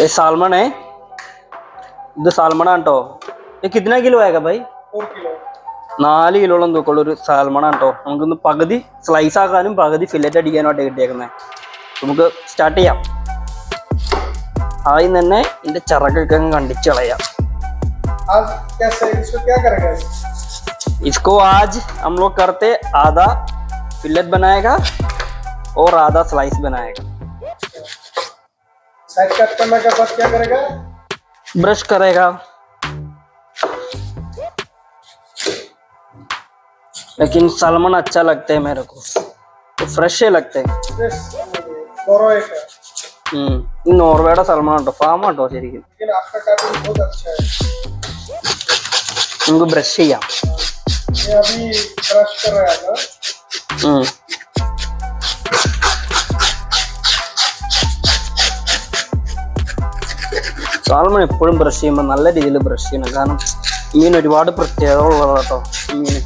ये सालमन है। ഇത് സാൽമണാണ് കേട്ടോ ഇത് കിतना കിലോ ആക്കാം ബൈ നാല് കിലോളം തൂക്കമുള്ള ഒരു സാൽമണാണ് കേട്ടോ നമുക്കൊന്ന് പകുതി സ്ലൈസ് ആക്കാനും പകുതി ഫില്ലറ്റ് അടിക്കാനുമായിട്ട് കിട്ടിയേക്കുന്നത് നമുക്ക് സ്റ്റാർട്ട് ചെയ്യാം। ആദ്യം തന്നെ ഇതിന്റെ ചിറകൊക്കെ അങ്ങ് കണ്ടിച്ച് കളയാം इसको आज हम लोग करते आधा फिलेट बनाएगा और आधा स्लाइस बनाएगा। साइड कट करने के बाद क्या करेगा ब्रश करेगा लेकिन सलमान अच्छा लगते हैं मेरे को तो फ्रेश ही लगते हैं फ्रेश बोरोए का ഉം. ഈ നോർവേയുടെ സൽമാൻ കേട്ടോ ഫാം കേട്ടോ ശരിക്കും लेकिन आपका कार्टून बहुत अच्छा है നമുക്ക് ബ്രഷ് ചെയ്യാം ये अभी ब्रश कर रहा था സാൽമൺ എപ്പോഴും ബ്രഷ് ചെയ്യുമ്പോൾ നല്ല രീതിയിൽ ബ്രഷ് ചെയ്യണം. കാരണം മീൻ ഒരുപാട് പ്രത്യേകത ഉള്ളതാണ് കേട്ടോ മീൻ.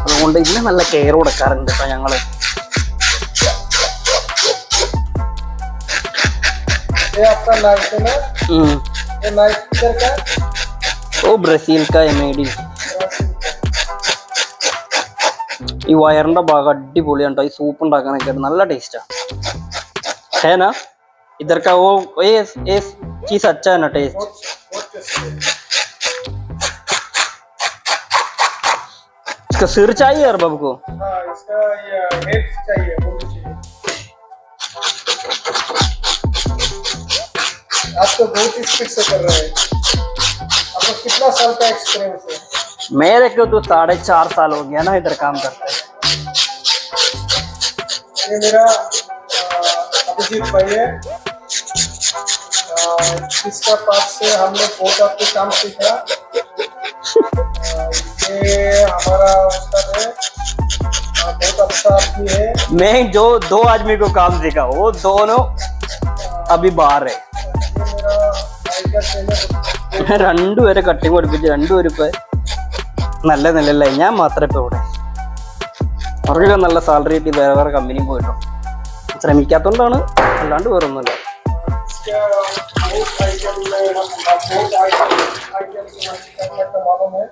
അതുകൊണ്ട് ഇതിന് നല്ല കെയർ കൊടുക്കാറുണ്ട് കേട്ടോ ഞങ്ങൾ ഓ ബ്രസീൽ കായമേഡി ഈ വയറിന്റെ ഭാഗം അടിപൊളിയാണ് കേട്ടോ ഈ സൂപ്പ് ഉണ്ടാക്കാനൊക്കെ നല്ല ടേസ്റ്റാണ് ഹേന? इधर का वो ये ये चीज़ अच्छा है ना टेस्ट इसका सिर चाहिए यार बाबू को? हाँ इसका ये हेड चाहिए मुंडी चाहिए। आप तो बहुत स्पीड से कर रहे हैं। आपको कितना साल का एक्सपीरियंस है। मेरे को तो साढ़े चार साल हो गया ना इधर काम करते ये मेरा अभिजीत भाई है। इसका पास से हम लोग बहुत आपको काम सीखा अ, ये हमारा उस्ताद है अ, बहुत अच्छा आदमी है मैं जो दो आदमी को काम सिखा वो दोनों अभी बाहर है ये मेरा भाई का ट्रेनर രണ്ടുപേരെ കട്ടിങ് പഠിപ്പിച്ച് രണ്ടുപേരും ഇപ്പൊ നല്ല നിലയിലായി ഞാൻ മാത്രമേ ഇപ്പൊ ഇവിടെ അവർക്കൊക്കെ നല്ല സാലറി കിട്ടി വേറെ വേറെ കമ്പനി പോയിട്ടോ ശ്രമിക്കാത്തോണ്ടാണ് അല്ലാണ്ട് വേറൊന്നുമില്ല इसका बहुत आइटम में हम बहुत आइटम आइटम करने का मालूम है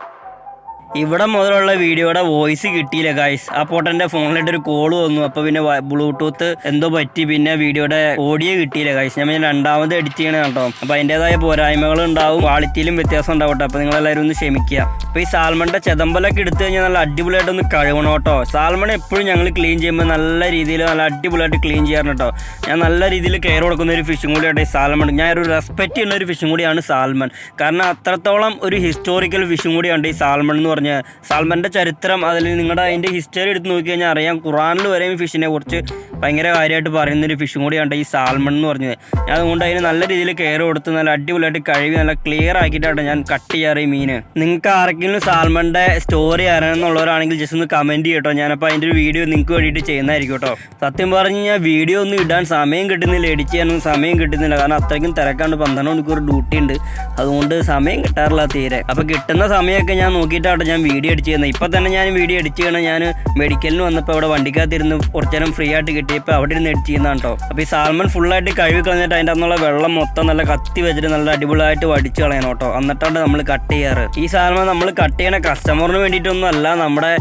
ഇവിടെ മുതലുള്ള വീഡിയോയുടെ വോയിസ് കിട്ടിയില്ല ഗായ്സ് ആ പോട്ടെന്റെ ഫോണിലിട്ട് ഒരു കോൾ വന്നു. അപ്പോൾ പിന്നെ ബ്ലൂടൂത്ത് എന്തോ പറ്റി. പിന്നെ വീഡിയോയുടെ ഓഡിയോ കിട്ടിയില്ല ഗായ്സ് ഞാൻ പിന്നെ രണ്ടാമത് എഡിറ്റ് ചെയ്യണ കേട്ടോ. അപ്പൊ അതിന്റെതായ പോരായ്മകൾ ഉണ്ടാവും. ക്വാളിറ്റിയിലും വ്യത്യാസം ഉണ്ടാവട്ടെ. അപ്പൊ നിങ്ങൾ എല്ലാവരും ഒന്ന് ക്ഷമിക്കുക. അപ്പോൾ ഈ സാൽമണിന്റെ ചെതമ്പലൊക്കെ എടുത്തു കഴിഞ്ഞാൽ നല്ല അടിപൊളിയായിട്ട് ഒന്ന് കഴുകണം കേട്ടോ. സാൽമൺ എപ്പോഴും ഞങ്ങൾ ക്ലീൻ ചെയ്യുമ്പോൾ നല്ല രീതിയിൽ നല്ല അടിപൊളിയായിട്ട് ക്ലീൻ ചെയ്യാറുണ്ട് കേട്ടോ. ഞാൻ നല്ല രീതിയിൽ കെയർ കൊടുക്കുന്ന ഒരു ഫിഷും കൂടിയാണ് ഈ സാൽമൺ. ഞാൻ ഒരു റെസ്പെക്റ്റ് ചെയ്യുന്ന ഒരു ഫിഷും കൂടിയാണ് സാൽമൺ. കാരണം അത്രത്തോളം ഒരു ഹിസ്റ്റോറിക്കൽ ഫിഷും കൂടിയാണ് ഈ സാൽമൺ എന്ന് പറഞ്ഞ സാൽമന്റെ ചരിത്രം അതിൽ നിങ്ങളുടെ അതിന്റെ ഹിസ്റ്ററി എടുത്ത് നോക്കി കഴിഞ്ഞാൽ അറിയാം. ഖുറാനിൽ വരെയും ഫിഷിനെ കുറിച്ച് ഭയങ്കര കാര്യമായിട്ട് പറയുന്നൊരു ഫിഷും കൂടിയാണ് ഈ സാൽമൺ എന്ന് പറഞ്ഞത്. ഞാൻ അതുകൊണ്ട് അതിന് നല്ല രീതിയിൽ കെയർ കൊടുത്ത് നല്ല അടിപൊളിയായിട്ട് കഴുകി നല്ല ക്ലിയർ ആക്കിയിട്ടാണ് ഞാൻ കട്ട് ചെയ്യാറ് ഈ മീന് നിങ്ങൾക്ക് ആർക്കെങ്കിലും സാൽമണിന്റെ സ്റ്റോറി അറിയണമെന്നുള്ളവരാണെങ്കിൽ ജസ്റ്റ് ഒന്ന് കമന്റ് ചെയ്യട്ടോ. ഞാനപ്പോൾ അതിന്റെ ഒരു വീഡിയോ നിങ്ങൾക്ക് വേണ്ടിയിട്ട് ചെയ്യുന്നതായിരിക്കും കേട്ടോ സത്യം പറഞ്ഞു കഴിഞ്ഞാൽ വീഡിയോ ഒന്നും ഇടാൻ സമയം കിട്ടുന്നില്ല. എഡിറ്റ് ചെയ്യാനൊന്നും സമയം കിട്ടുന്നില്ല. കാരണം അത്രയ്ക്കും തിരക്കാണ്ട് പന്ത്രണ്ട് മണിക്കൂർ ഡ്യൂട്ടി ഉണ്ട്. അതുകൊണ്ട് സമയം കിട്ടാറില്ല തീരെ. അപ്പോൾ കിട്ടുന്ന സമയമൊക്കെ ഞാൻ നോക്കിയിട്ടാണ് ഞാൻ വീഡിയോ എഡിറ്റ് ചെയ്യുന്നത്. ഇപ്പം തന്നെ ഞാൻ വീഡിയോ എഡിറ്റ് ചെയ്യണം. ഞാൻ മെഡിക്കലിന് വന്നപ്പോൾ അവിടെ വണ്ടിക്കകത്തിരുന്ന് കുറച്ച് നേരം ഫ്രീ ആയിട്ട് കിട്ടിയപ്പോൾ അവിടെ ഇരുന്ന് എഡിറ്റ് ചെയ്യുന്നതാണ് കേട്ടോ അപ്പോൾ ഈ സാൽമൺ ഫുള്ളായിട്ട് കഴുകി കളഞ്ഞിട്ട് അതിന്റെ അന്നുള്ള വെള്ളം മൊത്തം നല്ല കത്തി വെച്ചിട്ട് നല്ല അടിപൊളിയായിട്ട് വടിച്ച് കളയണം കേട്ടോ എന്നിട്ടാണ് നമ്മൾ കട്ട് ചെയ്യാറ്. ഈ സാൽമൺ നമ്മൾ കട്ട് ചെയ്യണ കസ്റ്റമറിന് വേണ്ടിയിട്ടൊന്നും അല്ല. നമ്മുടെ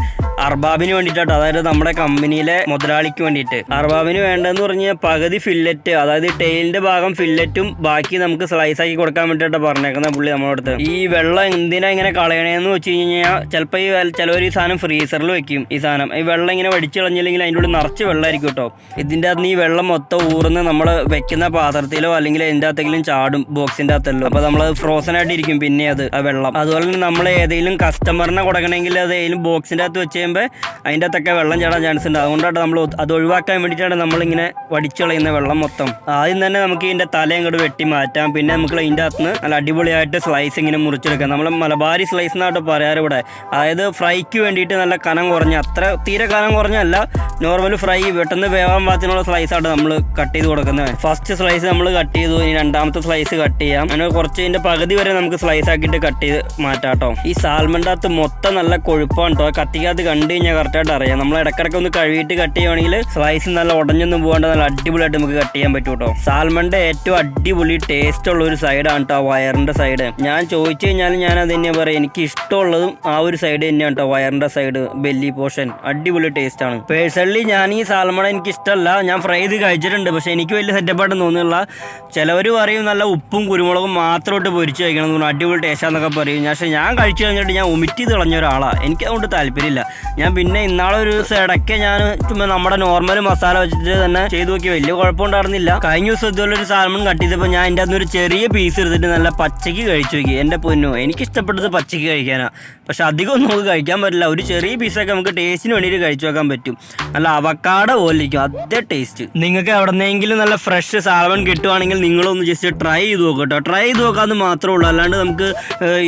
അർബാബിന് വേണ്ടിയിട്ടാട്ടോ അതായത് നമ്മുടെ കമ്പനിയിലെ മുതലാളിക്ക് വേണ്ടിയിട്ട്. അർബാബിന് വേണ്ടതെന്ന് പറഞ്ഞ പകുതി ഫില്ലറ്റ് അതായത് ടെയിലിന്റെ ഭാഗം ഫില്ലറ്റും ബാക്കി നമുക്ക് സ്ലൈസ് ആക്കി കൊടുക്കാൻ വേണ്ടിയിട്ടാണ് പറഞ്ഞേക്കുന്നത് പുള്ളി നമ്മുടെ അടുത്ത്. ഈ വെള്ളം എന്തിനാ ഇങ്ങനെ കളയണേന്ന് വെച്ച് കഴിഞ്ഞാൽ ചിലപ്പോൾ ഈ ചിലവർ ഈ സാധനം ഫ്രീസറിൽ വെക്കും ഈ സാധനം. ഈ വെള്ളം ഇങ്ങനെ വടിച്ചു കളഞ്ഞില്ലെങ്കിൽ അതിന്റെ ഉള്ളിൽ നിറച്ച് വെള്ളമായിരിക്കും കേട്ടോ. ഇതിന്റെ അകത്ത് ഈ വെള്ളം മൊത്തം ഊർന്ന് നമ്മൾ വെക്കുന്ന പാത്രത്തിലോ അല്ലെങ്കിൽ അതിന്റെ അകത്തെങ്കിലും ചാടും ബോക്സിന്റെ അകത്തല്ലോ. അപ്പോൾ നമ്മൾ ഫ്രോസൺ ആയിട്ടിരിക്കും പിന്നെ അത് ആ വെള്ളം. അതുപോലെ തന്നെ നമ്മൾ ഏതെങ്കിലും കസ്റ്റമറിനെ കൊടുക്കണമെങ്കിൽ അത് ഏതെങ്കിലും ബോക്സിന്റെ അകത്ത് വെച്ച് കഴിയുമ്പോൾ അതിന്റെ അകത്തൊക്കെ വെള്ളം ചാടാൻ ചാൻസ് ഉണ്ട്. അതുകൊണ്ടാണ് നമ്മൾ അത് ഒഴിവാക്കാൻ വേണ്ടിയിട്ടാണ് നമ്മളിങ്ങനെ വടിച്ചുളയുന്ന വെള്ളം മൊത്തം. ആദ്യം തന്നെ നമുക്ക് ഇതിന്റെ തല അങ്ങോട്ട് വെട്ടി മാറ്റാം. പിന്നെ നമുക്ക് അതിന്റെ അകത്ത് നല്ല അടിപൊളിയായിട്ട് സ്ലൈസ് ഇങ്ങനെ മുറിച്ചെടുക്കാം. നമ്മൾ മലബാരി സ്ലൈസ് എന്നാട്ടോ പറയാറ് ഇവിടെ. അതായത് ഫ്രൈക്ക് വേണ്ടിയിട്ട് നല്ല കനം കുറഞ്ഞ അത്ര തീരെ കനം കുറഞ്ഞല്ല നോർമൽ ഫ്രൈ പെട്ടെന്ന് വേവാൻ പാകത്തിനുള്ള സ്ലൈസാണ് നമ്മൾ കട്ട് ചെയ്ത് കൊടുക്കുന്നത്. ഫസ്റ്റ് സ്ലൈസ് നമ്മൾ കട്ട് ചെയ്തു ഇനി രണ്ടാമത്തെ സ്ലൈസ് കട്ട് ചെയ്യാം. അങ്ങനെ കുറച്ച് ഇതിന്റെ പകുതി വരെ നമുക്ക് സ്ലൈസ് ആക്കിയിട്ട് കട്ട് ചെയ്ത് മാറ്റാം കേട്ടോ ഈ സാൽമന്റെ അകത്ത് മൊത്തം നല്ല കൊഴുപ്പാണ് കേട്ടോ കത്തിക്കകത്ത് കണ്ടു കഴിഞ്ഞാൽ കറക്റ്റായിട്ട് അറിയാം. നമ്മൾ ഇടക്കിടക്ക് ഒന്ന് കഴുകിയിട്ട് കട്ട് ചെയ്യുവാണെങ്കിൽ സ്ലൈസ് നല്ല ഉടഞ്ഞൊന്നും പോകാണ്ട് നല്ല അടിപൊളിയായിട്ട് നമുക്ക് കട്ട് ചെയ്യാൻ പറ്റും കേട്ടോ സാൽമണിന്റെ ഏറ്റവും അടിപൊളി ടേസ്റ്റ് ഉള്ള ഒരു സൈഡാണ് കേട്ടോ വയറിന്റെ സൈഡ് ഞാൻ ചോദിച്ചു കഴിഞ്ഞാൽ ഞാൻ അത് തന്നെയാണ് പറയാം. എനിക്ക് ഇഷ്ടമുള്ളതും ആ ഒരു സൈഡ് തന്നെയാണ് കേട്ടോ വയറിന്റെ സൈഡ് ബെല്ലി പോർഷൻ അടിപൊളി ടേസ്റ്റ് ആണ്. പേഴ്സണലി ഞാൻ ഈ സാൽമണ എനിക്ക് ഇഷ്ടമല്ല ഞാൻ ഫ്രൈ ചെയ്ത് കഴിച്ചിട്ടുണ്ട്. പക്ഷെ എനിക്ക് വലിയ സെറ്റപ്പായിട്ട് തോന്നുന്നില്ല. ചിലവർ പറയും നല്ല ഉപ്പും കുരുമുളകും മാത്രം ഇട്ട് പൊരിച്ച് കഴിക്കണം എന്ന് അടിപൊളി ടേസ്റ്റാന്നൊക്കെ പറയും. പക്ഷേ ഞാൻ കഴിച്ചു കഴിഞ്ഞിട്ട് ഞാൻ ഒമിറ്റ് ചെയ്ത് കളഞ്ഞ ഒരാളാണ് എനിക്ക് അതുകൊണ്ട് താല്പര്യമില്ല. ഞാൻ പിന്നെ ഇന്നാളെ ഒരു ദിവസം ഇടയ്ക്ക് ഞാൻ ചുമ്മാ നമ്മുടെ നോർമൽ മസാല വെച്ചിട്ട് തന്നെ ചെയ്തു നോക്കി. വലിയ കുഴപ്പമുണ്ടായിരുന്നില്ല. കഴിഞ്ഞ ദിവസം ഇതുപോലെ ഒരു സാൽമൺ കട്ട് ചെയ്തപ്പോൾ ഞാൻ എന്റെ അന്നൊരു ചെറിയ പീസ് എടുത്തിട്ട് നല്ല പച്ചയ്ക്ക് കഴിച്ചു നോക്കി. എന്റെ പൊന്നു എനിക്ക് ഇഷ്ടപ്പെട്ടത് പച്ചയ്ക്ക് കഴിക്കാനാണ് പക്ഷെ അധികം നമുക്ക് കഴിക്കാൻ പറ്റില്ല. ഒരു ചെറിയ പീസൊക്കെ നമുക്ക് ടേസ്റ്റിന് വേണ്ടിയിട്ട് കഴിച്ചു വെക്കാൻ പറ്റും. നല്ല അവക്കാട പോലെ ഇരിക്കും. അതേ ടേസ്റ്റ് നിങ്ങൾക്ക് എവിടെന്നെങ്കിലും നല്ല ഫ്രഷ് സാൽമൺ കിട്ടുവാണെങ്കിൽ നിങ്ങളൊന്ന് ജസ്റ്റ് ട്രൈ ചെയ്ത് നോക്കുക കേട്ടോ. ട്രൈ ചെയ്ത് നോക്കാമെന്ന് മാത്രമേ ഉള്ളൂ. അല്ലാണ്ട് നമുക്ക്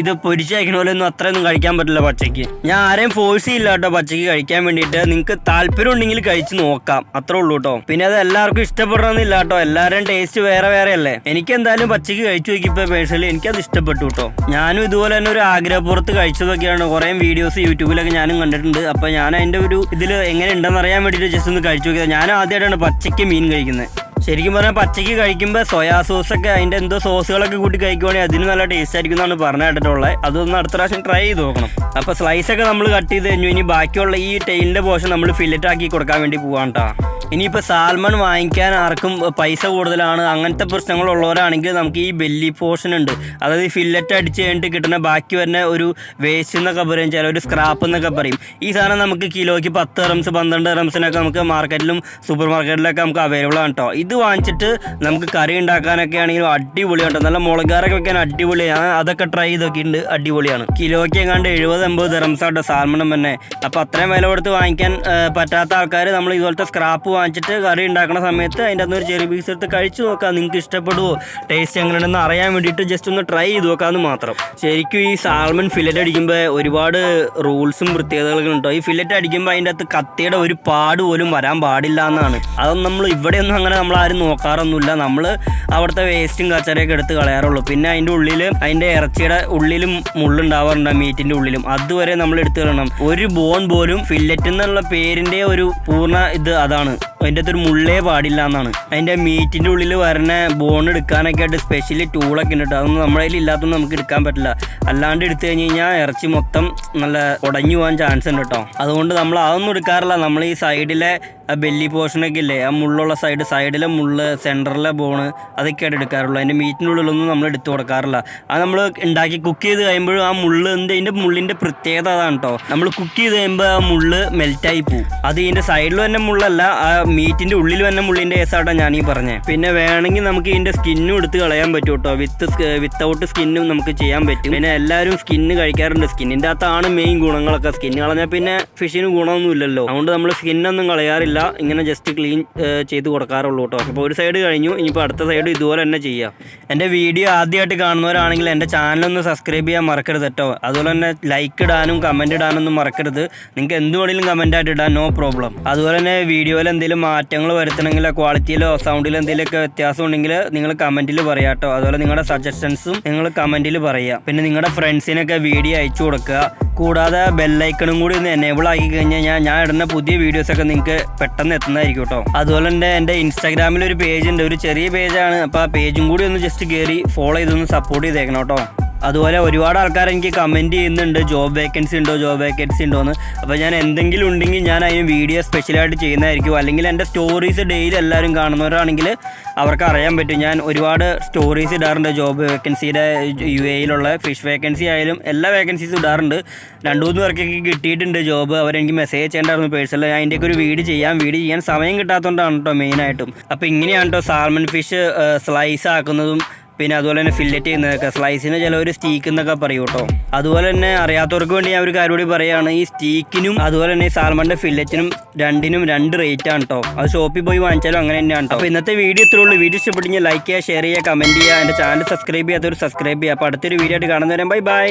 ഇത് പൊരിച്ചയക്കണ പോലെ ഒന്നും അത്രയൊന്നും കഴിക്കാൻ പറ്റില്ല പച്ചയ്ക്ക് ഞാൻ ആരെയും ഫോഴ്സ് ചെയ്യില്ല കേട്ടോ. പച്ചയ്ക്ക് കഴിക്കാൻ വേണ്ടിയിട്ട് നിങ്ങൾക്ക് താല്പര്യം ഉണ്ടെങ്കിൽ കഴിച്ച് നോക്കാം. അത്രേ ഉള്ളൂ കേട്ടോ പിന്നെ അത് എല്ലാവർക്കും ഇഷ്ടപ്പെടണമെന്നില്ല കേട്ടോ എല്ലാവരുടെയും ടേസ്റ്റ് വേറെ വേറെ അല്ലേ എനിക്ക് എന്തായാലും പച്ചയ്ക്ക് കഴിച്ചു നോക്കിയപ്പോൾ പേഴ്സണലി എനിക്കത് ഇഷ്ടപ്പെട്ടു കേട്ടോ ഞാനും ഇതുപോലെ തന്നെ ഒരു ആഗ്രഹപ്പുറത്ത് കഴിച്ചതൊക്കെയാണ്. കുറേ വീഡിയോസ് യൂട്യൂബിലൊക്കെ ഞാനും കണ്ടിട്ടുണ്ട്. അപ്പോൾ ഞാൻ അതിന്റെ ഒരു ഇതിൽ എങ്ങനെ ഉണ്ടെന്ന് അറിയാൻ വേണ്ടിയിട്ട് ജസ്റ്റ് ഒന്ന് കഴിച്ചു നോക്കിയത്. ഞാൻ ആദ്യമായിട്ടാണ് പച്ചയ്ക്ക് മീൻ കഴിക്കുന്നത്. ശരിക്കും പറഞ്ഞാൽ പച്ചയ്ക്ക് കഴിക്കുമ്പോൾ സോയാ സോസൊക്കെ അതിന്റെ എന്തോ സോസുകളൊക്കെ കൂട്ടി കഴിക്കുവാണെങ്കിൽ അതിന് നല്ല ടേസ്റ്റ് ആയിരിക്കും എന്നാണ് പറഞ്ഞു കേട്ടിട്ടുള്ളത്. അതൊന്ന് അടുത്ത പ്രാവശ്യം ട്രൈ ചെയ്ത് നോക്കണം. അപ്പോൾ സ്ലൈസൊക്കെ നമ്മൾ കട്ട് ചെയ്ത് കഴിഞ്ഞു ഇനി ബാക്കിയുള്ള ഈ ടെയിലിന്റെ പോർഷൻ നമ്മൾ ഫില്ലറ്റ് ആക്കി കൊടുക്കാൻ വേണ്ടി പോകാം കേട്ടോ ഇനിയിപ്പോൾ സാൽമൺ വാങ്ങിക്കാൻ ആർക്കും പൈസ കൂടുതലാണ്. അങ്ങനത്തെ പ്രശ്നങ്ങളുള്ളവരാണെങ്കിൽ നമുക്ക് ഈ ബെല്ലി പോർഷൻ ഉണ്ട്. അതായത് ഫില്ലറ്റ് അടിച്ച് കഴിഞ്ഞിട്ട് കിട്ടുന്ന ബാക്കി വരുന്ന ഒരു വേസ്റ്റ് എന്നൊക്കെ പറയും. ചില ഒരു സ്ക്രാപ്പ് എന്നൊക്കെ പറയും. ഈ സാധനം നമുക്ക് കിലോയ്ക്ക് പത്ത് റംസ് പന്ത്രണ്ട് റംസിനൊക്കെ നമുക്ക് മാർക്കറ്റിലും സൂപ്പർ മാർക്കറ്റിലൊക്കെ നമുക്ക് അവൈലബിൾ ആണ് കേട്ടോ ഇത് വാങ്ങിച്ചിട്ട് നമുക്ക് കറി ഉണ്ടാക്കാനൊക്കെ ആണെങ്കിലും അടിപൊളിയാണ് കേട്ടോ നല്ല മുളകാരൊക്കെ വെക്കാൻ അടിപൊളിയാണ്. അതൊക്കെ ട്രൈ ചെയ്തൊക്കെയുണ്ട് അടിപൊളിയാണ്. കിലോയ്ക്ക് എങ്ങാണ്ട് എഴുപത് എൺപത് ദിറംസാട്ടോ സാൽമണം തന്നെ. അപ്പോൾ അത്രയും വില കൊടുത്ത് വാങ്ങിക്കാൻ പറ്റാത്ത ആൾക്കാർ നമ്മൾ ഇതുപോലത്തെ സ്ക്രാപ്പ് വാങ്ങിച്ചിട്ട് കറി ഉണ്ടാക്കുന്ന സമയത്ത് അതിന്റെ അകത്ത് ഒരു ചെറിയ പീസ് എടുത്ത് കഴിച്ചു നോക്കാം. നിങ്ങൾക്ക് ഇഷ്ടപ്പെടുമോ ടേസ്റ്റ് എങ്ങനെയുണ്ടെന്ന് അറിയാൻ വേണ്ടിയിട്ട് ജസ്റ്റ് ഒന്ന് ട്രൈ ചെയ്ത് നോക്കാമെന്ന് മാത്രം. ശരിക്കും ഈ സാൽമൺ ഫില്ലറ്റ് അടിക്കുമ്പോൾ ഒരുപാട് റൂൾസും പ്രത്യേകതകളും ഉണ്ടോ. ഈ ഫില്ലറ്റ് അടിക്കുമ്പോൾ അതിന്റെ അകത്ത് കത്തിയുടെ ഒരു പാട് പോലും വരാൻ പാടില്ല എന്നാണ്. അതൊന്നും നമ്മൾ ഇവിടെയൊന്നും അങ്ങനെ നമ്മൾ ആരും നോക്കാറൊന്നുമില്ല. നമ്മൾ അവിടുത്തെ വേസ്റ്റും കച്ചറയൊക്കെ എടുത്ത് കളയാറുള്ളൂ. പിന്നെ അതിന്റെ ഉള്ളിൽ അതിന്റെ ഇറച്ചിയുടെ ഉള്ളിലും മുള്ളുണ്ടാവാറുണ്ട് മീറ്റിന്റെ ഉള്ളിലും. അതുവരെ നമ്മൾ എടുത്ത് കളയണം. ഒരു ബോൺ പോലും ഫില്ലറ്റ് എന്നുള്ള പേരിന്റെ ഒരു പൂർണ ഇത് അതാണ്. അതിന്റെ അകത്തൊരു മുള്ളേ പാടില്ല എന്നാണ്. അതിന്റെ മീറ്റിന്റെ ഉള്ളിൽ വരുന്ന ബോൺ എടുക്കാനൊക്കെ ആയിട്ട് സ്പെഷ്യലി ടൂളൊക്കെ ഉണ്ട് കേട്ടോ അതൊന്നും നമ്മുടെ കയ്യിൽ ഇല്ലാത്തൊന്നും നമുക്ക് എടുക്കാൻ പറ്റില്ല. അല്ലാണ്ട് എടുത്തു കഴിഞ്ഞ് കഴിഞ്ഞാൽ ഇറച്ചി മൊത്തം നല്ല ഉടഞ്ഞു പോകാൻ ചാൻസ് ഉണ്ട് കേട്ടോ അതുകൊണ്ട് നമ്മൾ അതൊന്നും എടുക്കാറില്ല. നമ്മൾ ഈ സൈഡിലെ ആ ബെല്ലി പോർഷനൊക്കെ ഇല്ലേ ആ മുള്ളുള്ള സൈഡ് സൈഡിലെ മുള്ള് സെന്ററിലെ ബോണ് അതൊക്കെയാണ് എടുക്കാറുള്ളൂ. അതിന്റെ മീറ്റിന്റെ ഉള്ളിലൊന്നും നമ്മൾ എടുത്തു കൊടുക്കാറില്ല. അത് നമ്മൾ ഉണ്ടാക്കി കുക്ക് ചെയ്ത് കഴിയുമ്പോഴും ആ മുള്ള് എന്ത് അതിന്റെ മുള്ളിന്റെ പ്രത്യേകത അതാണ് കേട്ടോ നമ്മൾ കുക്ക് ചെയ്ത് കഴിയുമ്പോൾ ആ മുള്ള് മെൽറ്റായി പോവും. അത് ഇതിന്റെ സൈഡിൽ തന്നെ മുള്ളല്ല ആ മീറ്റിന്റെ ഉള്ളിൽ വന്ന മുള്ളിന്റെ കേസാട്ടാ ഞാൻ ഈ പറഞ്ഞത് പിന്നെ വേണമെങ്കിൽ നമുക്ക് ഇതിന്റെ സ്കിന്നും എടുത്ത് കളയാൻ പറ്റും കേട്ടോ. വിത്ത് വിത്തൗട്ട് സ്കിന്നും നമുക്ക് ചെയ്യാൻ പറ്റും. പിന്നെ എല്ലാവരും സ്കിന്ന് കഴിക്കാറുണ്ട്. സ്കിന്നിന്റെ അകത്താണ് മെയിൻ ഗുണങ്ങളൊക്കെ. സ്കിന്ന് കളഞ്ഞാൽ പിന്നെ ഫിഷിന് ഗുണമൊന്നും ഇല്ലല്ലോ. അതുകൊണ്ട് നമ്മൾ സ്കിന്നൊന്നും കളയാറില്ല. ഇങ്ങനെ ജസ്റ്റ് ക്ലീൻ ചെയ്ത് കൊടുക്കാറുള്ളൂ കേട്ടോ. അപ്പോൾ ഒരു സൈഡ് കഴിഞ്ഞു. ഇനിയിപ്പോൾ അടുത്ത സൈഡ് ഇതുപോലെ തന്നെ ചെയ്യാം. എന്റെ വീഡിയോ ആദ്യമായിട്ട് കാണുന്നവരാണെങ്കിൽ എന്റെ ചാനലൊന്ന് സബ്സ്ക്രൈബ് ചെയ്യാൻ മറക്കരുത് കേട്ടോ. അതുപോലെ തന്നെ ലൈക്ക് ഇടാനും കമന്റ് ഇടാനൊന്നും മറക്കരുത്. നിങ്ങൾക്ക് എന്ത് വേണമെങ്കിലും കമന്റ് ആയിട്ട് ഇടാൻ നോ പ്രോബ്ലം അതുപോലെ തന്നെ വീഡിയോയിൽ എന്തെങ്കിലും മാറ്റങ്ങൾ വരുത്തണമെങ്കിൽ ക്വാളിറ്റിയിലോ സൗണ്ടിലോ എന്തെങ്കിലുമൊക്കെ വ്യത്യാസം ഉണ്ടെങ്കിൽ നിങ്ങൾ കമന്റിൽ പറയാം കേട്ടോ അതുപോലെ നിങ്ങളുടെ സജഷൻസും നിങ്ങൾ കമന്റിൽ പറയുക പിന്നെ നിങ്ങളുടെ ഫ്രണ്ട്സിനൊക്കെ വീഡിയോ അയച്ചു കൊടുക്കുക. കൂടാതെ ബെല്ലൈക്കണും കൂടി ഒന്ന് എനേബിൾ ആക്കി കഴിഞ്ഞാൽ ഞാൻ ഞാൻ ഇടുന്ന പുതിയ വീഡിയോസൊക്കെ നിങ്ങൾക്ക് പെട്ടെന്ന് എത്തുന്നതായിരിക്കും കേട്ടോ അതുപോലെ തന്നെ എന്റെ ഇൻസ്റ്റാഗ്രാമിൽ ഒരു പേജ് ഉണ്ട്. ഒരു ചെറിയ പേജാണ് അപ്പോൾ ആ പേജും കൂടി ഒന്ന് ജസ്റ്റ് കയറി ഫോളോ ചെയ്തൊന്ന് സപ്പോർട്ട് ചെയ്തേക്കണം കേട്ടോ അതുപോലെ ഒരുപാട് ആൾക്കാർ എനിക്ക് കമന്റ് ചെയ്യുന്നുണ്ട് ജോബ് വേക്കൻസി ഉണ്ടോ ജോബ് വേക്കൻസി ഉണ്ടോ എന്ന്. അപ്പോൾ ഞാൻ എന്തെങ്കിലും ഉണ്ടെങ്കിൽ ഞാൻ അതിന് വീഡിയോ സ്പെഷ്യലായിട്ട് ചെയ്യുന്നതായിരിക്കും. അല്ലെങ്കിൽ എന്റെ സ്റ്റോറീസ് ഡെയിലി എല്ലാവരും കാണുന്നവരാണെങ്കിൽ അവർക്ക് അറിയാൻ പറ്റും. ഞാൻ ഒരുപാട് സ്റ്റോറീസ് ഇടാറുണ്ട്. ജോബ് വേക്കൻസിയുടെ യു എയിലുള്ള ഫിഷ് വേക്കൻസി ആയാലും എല്ലാ വേക്കൻസീസും ഇടാറുണ്ട്. രണ്ട് മൂന്ന് പേർക്കൊക്കെ കിട്ടിയിട്ടുണ്ട് ജോബ് അവരെനിക്ക് മെസ്സേജ് ചെയ്യേണ്ടായിരുന്നു പേഴ്സണൽ ഞാൻ അതിന്റെയൊക്കെ ഒരു വീഡിയോ ചെയ്യാം. വീഡിയോ ചെയ്യാൻ സമയം കിട്ടാത്തതുകൊണ്ടാണ് കേട്ടോ മെയിനായിട്ടും അപ്പോൾ ഇങ്ങനെയാണ് കേട്ടോ സാൽമൺ ഫിഷ് സ്ലൈസ് ആക്കുന്നതും പിന്നെ അതുപോലെ തന്നെ ഫില്ലറ്റ് ചെയ്യുന്നതൊക്കെ സ്ലൈസിന് ചിലവർ സ്റ്റീക്ക് എന്നൊക്കെ പറയും കേട്ടോ. അതുപോലെ തന്നെ അറിയാത്തവർക്ക് വേണ്ടി ഞാൻ ഒരു കാര്യം കൂടി പറയുകയാണ് ഈ സ്റ്റീക്കിനും അതുപോലെ തന്നെ സാൽമണിന്റെ ഫില്ലറ്റിനും രണ്ടിനും രണ്ട് റേറ്റ് ആണ് കേട്ടോ. അത് ഷോപ്പിൽ പോയി വാങ്ങിച്ചാലും അങ്ങനെ തന്നെയാണ് കേട്ടോ. അപ്പോൾ ഇന്നത്തെ വീഡിയോ ഇത്രേ ഉള്ളൂ. വീഡിയോ ഇഷ്ടപ്പെട്ടെങ്കിൽ ലൈക്ക് ചെയ്യുക ഷെയർ ചെയ്യുക കമന്റ് ചെയ്യുക എന്റെ ചാനൽ സബ്സ്ക്രൈബ് ചെയ്യാത്തവർ സബ്സ്ക്രൈബ് ചെയ്യുക. അപ്പോൾ അടുത്തൊരു വീഡിയോ ആയിട്ട് കാണുന്നവരെ ബൈ ബൈ